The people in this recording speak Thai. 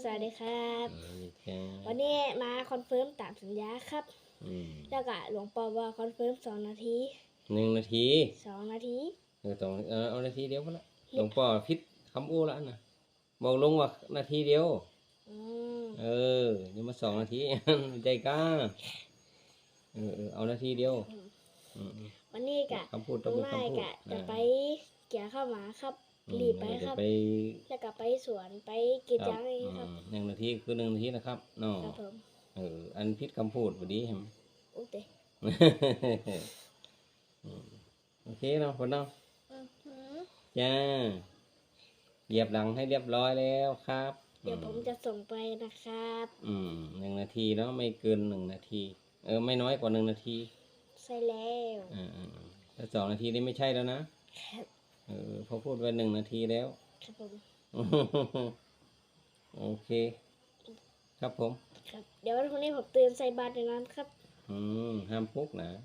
สวัสดีครับ สวัสดีครับวันนี้มาคอนเฟิร์มตามสัญญาครับ อืมแล้วก็หลวงปอว่าคอนเฟิร์มสองนาทีหนึ่งนาทีสองนาทีเออต้องเออเอานาทีเดียวพอละหลวงพ่อพิษคำอู้แล้วนะบอกลงว่านาทีเดียว อืมเออยังมาสองนาที ใจกล้าเออเออเอานาทีเดียวอืมวันนี้กะคำพูดลุต้องงเป็นนายคำพูดกะจะไปเกี่ยวข้าวหมาครับอืม รีบไปครับเดี๋ยวจะไปแล้วก็ไปสวนไปกรีดยางนี่ครับอืมหนึ่งนาทีคือหนึ่งนาทีนะครับเนาะครับผมเอออันพิษคำพูดพอดีเห็นไหมอุ๊ยเตะอืมโอเคเนาะคนเนาะอื้อหือจ้าเหยียบหลังให้เรียบร้อยแล้วครับ เดี๋ยวผมจะส่งไปนะครับ อืมหนึ่งนาทีเนาะไม่เกินหนึ่งนาที เออ ไม่น้อยกว่าหนึ่งนาทีใส่แล้วอ่าอ่าอ่าถ้าสองนาทีนี่ไม่ใช่แล้วนะครับเออพอพูดไว้หนึ่งนาทีแล้ว ครับผมโอเค ครับผม ครับ เดี๋ยววันพรุ่งนี้ผมเตือนใส่บาตรในนั้นครับ อืมห้ามพุกนะค